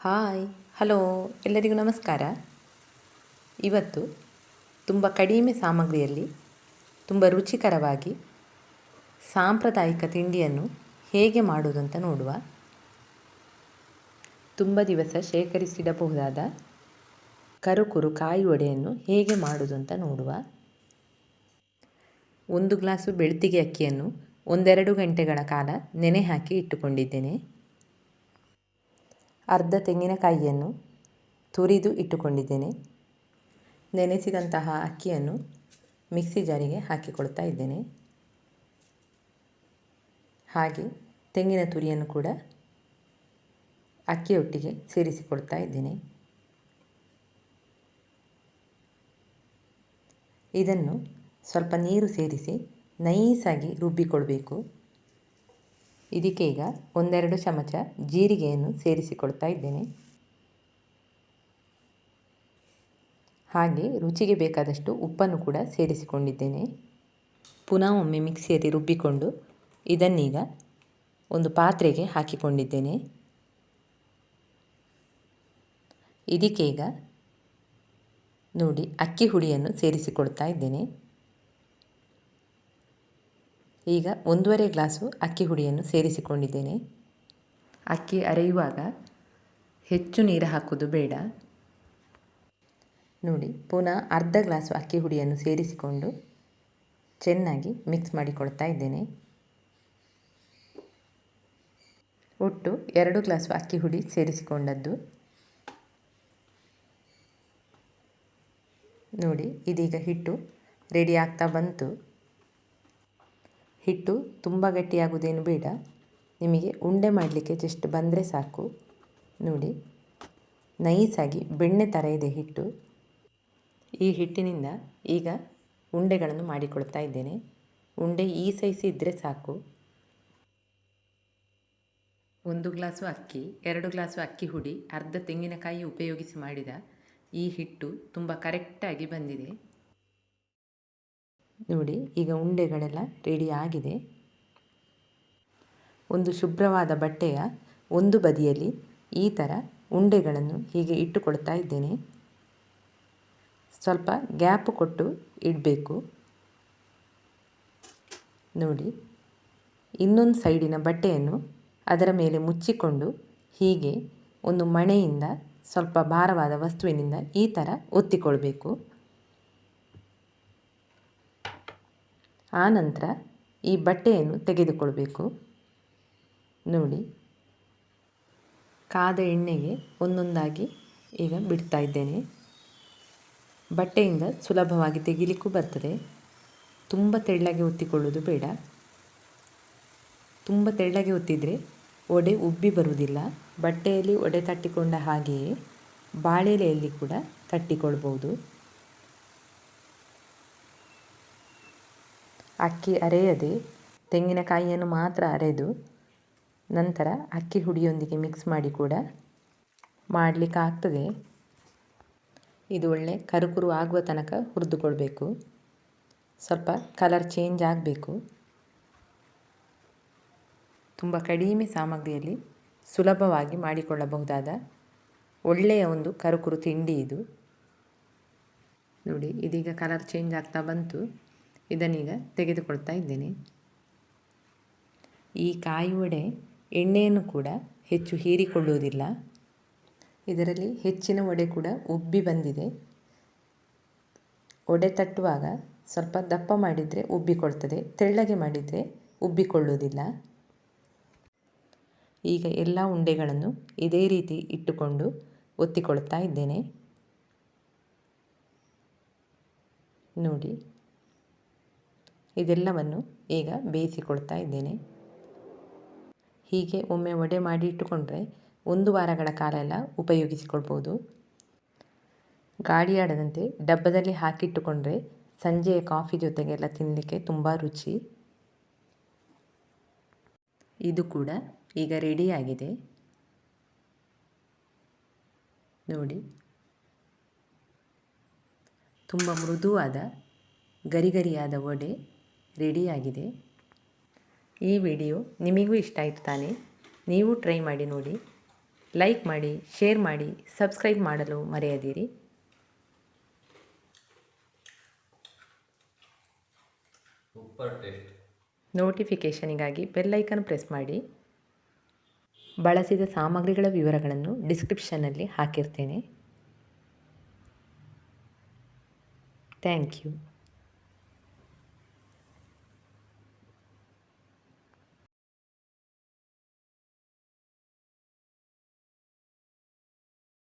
Hi. Hello, ಎಲ್ಲರಿಗೂ ನಮಸ್ಕಾರ. ಇವತ್ತು ತುಂಬ ಕಡಿಮೆ ಸಾಮಗ್ರಿಯಲ್ಲಿ, ತುಂಬ ರುಚಿಕರವಾಗಿ ಸಾಂಪ್ರದಾಯಿಕ ತಿಂಡಿಯನ್ನು ಹೇಗೆ ಮಾಡುವುದು ಅಂತ ನೋಡುವ ತುಂಬ ದಿವಸ ಶೇಖರಿಸಿಡಬಹುದಾದ ಕರುಕುರು ಕಾಯಿ ವಡೆಯನ್ನು ಹೇಗೆ ಮಾಡುವುದು ಅಂತ ನೋಡುವ. ಒಂದು ಗ್ಲಾಸು ಬೆಳ್ತಿಗೆ ಅಕ್ಕಿಯನ್ನು ಒಂದೆರಡು ಗಂಟೆಗಳ ಕಾಲ ನೆನೆ ಹಾಕಿ ಇಟ್ಟುಕೊಂಡಿದ್ದೇನೆ. ಅರ್ಧ ತೆಂಗಿನಕಾಯಿಯನ್ನು ತುರಿದು ಇಟ್ಟುಕೊಂಡಿದ್ದೇನೆ. ನೆನೆಸಿದಂತಹ ಅಕ್ಕಿಯನ್ನು ಮಿಕ್ಸಿ ಜಾರಿಗೆ ಹಾಕಿಕೊಳ್ತಾ ಇದ್ದೇನೆ. ಹಾಗೆ ತೆಂಗಿನ ತುರಿಯನ್ನು ಕೂಡ ಅಕ್ಕಿಯೊಟ್ಟಿಗೆ ಸೇರಿಸಿಕೊಳ್ತಾ ಇದ್ದೇನೆ. ಇದನ್ನು ಸ್ವಲ್ಪ ನೀರು ಸೇರಿಸಿ ನೈಸಾಗಿ ರುಬ್ಬಿಕೊಳ್ಬೇಕು. ಇದಕ್ಕೆ ಈಗ ಒಂದೆರಡು ಚಮಚ ಜೀರಿಗೆಯನ್ನು ಸೇರಿಸಿಕೊಳ್ತಾ ಇದ್ದೇನೆ. ಹಾಗೆ ರುಚಿಗೆ ಬೇಕಾದಷ್ಟು ಉಪ್ಪನ್ನು ಕೂಡ ಸೇರಿಸಿಕೊಂಡಿದ್ದೇನೆ. ಪುನಃ ಒಮ್ಮೆ ಮಿಕ್ಸಿಯಲ್ಲಿ ರುಬ್ಬಿಕೊಂಡು ಇದನ್ನೀಗ ಒಂದು ಪಾತ್ರೆಗೆ ಹಾಕಿಕೊಂಡಿದ್ದೇನೆ. ಇದಕ್ಕೆ ಈಗ ನೋಡಿ ಅಕ್ಕಿ ಹುಡಿಯನ್ನು ಸೇರಿಸಿಕೊಳ್ತಾ ಇದ್ದೇನೆ. ಈಗ ಒಂದೂವರೆ ಗ್ಲಾಸು ಅಕ್ಕಿ ಹುಡಿಯನ್ನು ಸೇರಿಸಿಕೊಂಡಿದ್ದೇನೆ. ಅಕ್ಕಿ ಅರೆಯುವಾಗ ಹೆಚ್ಚು ನೀರು ಹಾಕೋದು ಬೇಡ. ನೋಡಿ, ಪುನಃ ಅರ್ಧ ಗ್ಲಾಸು ಅಕ್ಕಿ ಹುಡಿಯನ್ನು ಸೇರಿಸಿಕೊಂಡು ಚೆನ್ನಾಗಿ ಮಿಕ್ಸ್ ಮಾಡಿಕೊಳ್ತಾ ಇದ್ದೇನೆ. ಒಟ್ಟು ಎರಡು ಗ್ಲಾಸು ಅಕ್ಕಿ ಹುಡಿ ಸೇರಿಸಿಕೊಂಡದ್ದು. ನೋಡಿ, ಇದೀಗ ಹಿಟ್ಟು ರೆಡಿ ಆಗ್ತಾ ಬಂತು. ಹಿಟ್ಟು ತುಂಬ ಗಟ್ಟಿಯಾಗುವುದೇನು ಬೇಡ. ನಿಮಗೆ ಉಂಡೆ ಮಾಡಲಿಕ್ಕೆ ಜಸ್ಟ್ ಬಂದರೆ ಸಾಕು. ನೋಡಿ, ನೈಸಾಗಿ ಬೆಣ್ಣೆ ಥರ ಇದೆ ಹಿಟ್ಟು. ಈ ಹಿಟ್ಟಿನಿಂದ ಈಗ ಉಂಡೆಗಳನ್ನು ಮಾಡಿಕೊಳ್ತಾ ಇದ್ದೇನೆ. ಉಂಡೆ ಈ ಸೈಜ್ ಇದ್ದರೆ ಸಾಕು. ಒಂದು ಗ್ಲಾಸು ಅಕ್ಕಿ, ಎರಡು ಗ್ಲಾಸು ಅಕ್ಕಿ ಹುಡಿ, ಅರ್ಧ ತೆಂಗಿನಕಾಯಿ ಉಪಯೋಗಿಸಿ ಮಾಡಿದ ಈ ಹಿಟ್ಟು ತುಂಬ ಕರೆಕ್ಟಾಗಿ ಬಂದಿದೆ. ನೋಡಿ, ಈಗ ಉಂಡೆಗಳೆಲ್ಲ ರೆಡಿ ಆಗಿದೆ. ಒಂದು ಶುಭ್ರವಾದ ಬಟ್ಟೆಯ ಒಂದು ಬದಿಯಲ್ಲಿ ಈ ಥರ ಉಂಡೆಗಳನ್ನು ಹೀಗೆ ಇಟ್ಟುಕೊಳ್ತಾ ಇದ್ದೇನೆ. ಸ್ವಲ್ಪ ಗ್ಯಾಪ್ ಕೊಟ್ಟು ಇಡಬೇಕು. ನೋಡಿ, ಇನ್ನೊಂದು ಸೈಡಿನ ಬಟ್ಟೆಯನ್ನು ಅದರ ಮೇಲೆ ಮುಚ್ಚಿಕೊಂಡು ಹೀಗೆ ಒಂದು ಮಣೆಯಿಂದ ಸ್ವಲ್ಪ ಭಾರವಾದ ವಸ್ತುವಿನಿಂದ ಈ ಥರ ಒತ್ತಿಕೊಳ್ಬೇಕು. ಆನಂತರ ಈ ಬಟ್ಟೆಯನ್ನು ತೆಗೆದುಕೊಳ್ಬೇಕು. ನೋಡಿ, ಕಾದ ಎಣ್ಣೆಗೆ ಒಂದೊಂದಾಗಿ ಈಗ ಬಿಡ್ತಾ ಇದ್ದೇನೆ. ಬಟ್ಟೆಯಿಂದ ಸುಲಭವಾಗಿ ತೆಗಿಲಿಕ್ಕೂ ಬರ್ತದೆ. ತುಂಬ ತೆಳ್ಳಗೆ ಒತ್ತಿಕೊಳ್ಳೋದು ಬೇಡ. ತುಂಬ ತೆಳ್ಳಗೆ ಒತ್ತಿದರೆ ಒಡೆ ಉಬ್ಬಿ ಬರುವುದಿಲ್ಲ. ಬಟ್ಟೆಯಲ್ಲಿ ಒಡೆ ತಟ್ಟಿಕೊಂಡ ಹಾಗೆಯೇ ಬಾಳೆಲೆಯಲ್ಲಿ ಕೂಡ ತಟ್ಟಿಕೊಳ್ಬೋದು ಅಕ್ಕಿ ಅರೆಯದೆ, ತೆಂಗಿನಕಾಯಿಯನ್ನು ಮಾತ್ರ ಅರೆದು, ನಂತರ ಅಕ್ಕಿ ಹುಡಿಯೊಂದಿಗೆ ಮಿಕ್ಸ್ ಮಾಡಿ ಕೂಡ ಮಾಡಲಿಕ್ಕಾಗ್ತದೆ ಇದು ಒಳ್ಳೆ ಕರುಕುರು ಆಗುವ ತನಕ ಹುರಿದುಕೊಳ್ಬೇಕು. ಸ್ವಲ್ಪ ಕಲರ್ ಚೇಂಜ್ ಆಗಬೇಕು. ತುಂಬ ಕಡಿಮೆ ಸಾಮಗ್ರಿಯಲ್ಲಿ ಸುಲಭವಾಗಿ ಮಾಡಿಕೊಳ್ಳಬಹುದಾದ ಒಳ್ಳೆಯ ಒಂದು ಕರುಕುರು ತಿಂಡಿ ಇದು. ನೋಡಿ, ಇದೀಗ ಕಲರ್ ಚೇಂಜ್ ಆಗ್ತಾ ಬಂತು. ಇದನ್ನೀಗ ತೆಗೆದುಕೊಳ್ತಾ ಇದ್ದೇನೆ. ಈ ಕಾಯಿ ವಡೆ ಎಣ್ಣೆಯನ್ನು ಕೂಡ ಹೆಚ್ಚು ಹೀರಿಕೊಳ್ಳುವುದಿಲ್ಲ. ಇದರಲ್ಲಿ ಹೆಚ್ಚಿನ ವಡೆ ಕೂಡ ಉಬ್ಬಿ ಬಂದಿದೆ. ಒಡೆ ತಟ್ಟುವಾಗ ಸ್ವಲ್ಪ ದಪ್ಪ ಮಾಡಿದರೆ ಉಬ್ಬಿಕೊಳ್ತದೆ, ತೆಳ್ಳಗೆ ಮಾಡಿದರೆ ಉಬ್ಬಿಕೊಳ್ಳುವುದಿಲ್ಲ. ಈಗ ಎಲ್ಲ ಉಂಡೆಗಳನ್ನು ಇದೇ ರೀತಿ ಇಟ್ಟುಕೊಂಡು ಒತ್ತಿಕೊಳ್ತಾ ಇದ್ದೇನೆ. ನೋಡಿ ಇದೆಲ್ಲವನ್ನು ಈಗ ಬೇಯಿಸಿಕೊಳ್ತಾ ಇದ್ದೇನೆ. ಹೀಗೆ ಒಮ್ಮೆ ವಡೆ ಮಾಡಿ ಇಟ್ಟುಕೊಂಡ್ರೆ ಒಂದು ವಾರಗಳ ಕಾಲ ಎಲ್ಲ ಉಪಯೋಗಿಸಿಕೊಳ್ಬೋದು ಗಾಡಿಯಾಡದಂತೆ ಡಬ್ಬದಲ್ಲಿ ಹಾಕಿಟ್ಟುಕೊಂಡ್ರೆ ಸಂಜೆಯ ಕಾಫಿ ಜೊತೆಗೆಲ್ಲ ತಿನ್ನಲಿಕ್ಕೆ ತುಂಬ ರುಚಿ. ಇದು ಕೂಡ ಈಗ ರೆಡಿಯಾಗಿದೆ. ನೋಡಿ. ತುಂಬ ಮೃದುವಾದ ಗರಿಗರಿಯಾದ ವಡೆ. ರೆಡಿಯಾಗಿದೆ. ಈ ವಿಡಿಯೋ ನಿಮಗೂ ಇಷ್ಟ ಆಯಿತು ತಾನೆ? ನೀವು ಟ್ರೈ ಮಾಡಿ ನೋಡಿ. ಲೈಕ್ ಮಾಡಿ ಶೇರ್ ಮಾಡಿ ಸಬ್ಸ್ಕ್ರೈಬ್ ಮಾಡಲು ಮರೆಯದಿರಿ. ನೋಟಿಫಿಕೇಷನಿಗಾಗಿ ಬೆಲ್ಲೈಕನ್ ಪ್ರೆಸ್ ಮಾಡಿ. ಬಳಸಿದ ಸಾಮಗ್ರಿಗಳ ವಿವರಗಳನ್ನು ಡಿಸ್ಕ್ರಿಪ್ಷನ್ನಲ್ಲಿ ಹಾಕಿರ್ತೇನೆ. Thank you.